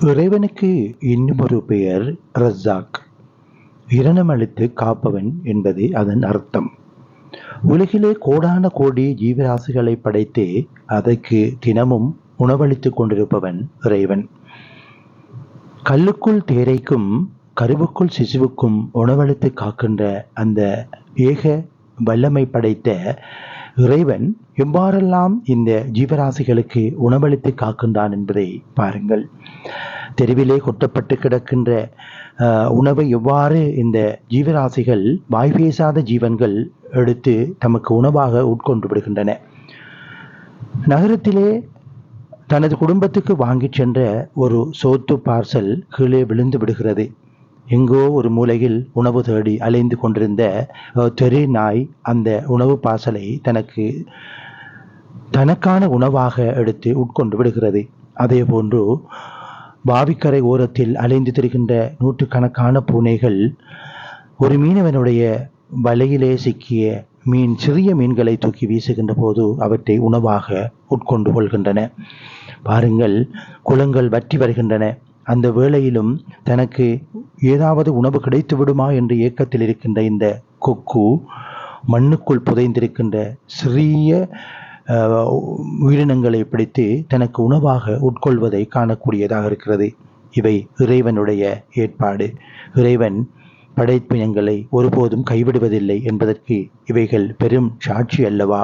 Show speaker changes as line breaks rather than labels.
இறைவனுக்கு இன்னும் ஒரு பெயர் ரஸாக் இரணமளித்து காப்பவன் என்பது அதன் அர்த்தம். உலகிலே கோடான கோடி ஜீவராசிகளை படைத்து அதற்கு தினமும் உணவளித்துக் கொண்டிருப்பவன் இறைவன். கல்லுக்குள் தேரைக்கும் கருவுக்குள் சிசுவுக்கும் உணவளித்து காக்கின்ற அந்த ஏக வல்லமை படைத்த இறைவன் எவ்வாறெல்லாம் இந்த ஜீவராசிகளுக்கு உணவளித்து காக்கின்றான் என்பதை பாருங்கள். தெருவிலே கொட்டப்பட்டு கிடக்கின்ற உணவை எவ்வாறு இந்த ஜீவராசிகள் வாய் பேசாத ஜீவன்கள் எடுத்து தமக்கு உணவாக உட்கொண்டு விடுகின்றன. நகரத்திலே தனது குடும்பத்துக்கு வாங்கிச் சென்ற ஒரு சோத்து பார்சல் கீழே விழுந்து விடுகிறது. எங்கோ ஒரு மூலையில் உணவு தேடி அலைந்து கொண்டிருந்த அஹ், தெரு நாய் அந்த உணவு பாசலை தனக்கு தனக்கான உணவாக எடுத்து உட்கொண்டு விடுகிறது. அதே போன்று பாவிக்கரை ஓரத்தில் அலைந்து திரிகின்ற நூற்றுக்கணக்கான பூனைகள் ஒரு மீனவனுடைய வலையிலே சிக்கிய மீன் சிறிய மீன்களை தூக்கி வீசுகின்ற போது அவற்றை உணவாக உட்கொண்டு கொள்கின்றன. பாருங்கள் குளங்கள் வற்றி வருகின்றன. அந்த வேளையிலும் தனக்கு ஏதாவது உணவு கிடைத்து விடுமா என்று ஏக்கத்தில் இருக்கின்ற இந்த கொக்கு மண்ணுக்குள் புதைந்திருக்கின்ற சிறிய உயிரினங்களை பிடித்து தனக்கு உணவாக உட்கொள்வதை காணக்கூடியதாக இருக்கிறது. இவை இறைவனுடைய ஏற்பாடு. இறைவன் படைப்பினங்களை ஒருபோதும் கைவிடுவதில்லை என்பதற்கு இவைகள் பெரும் சாட்சி அல்லவா?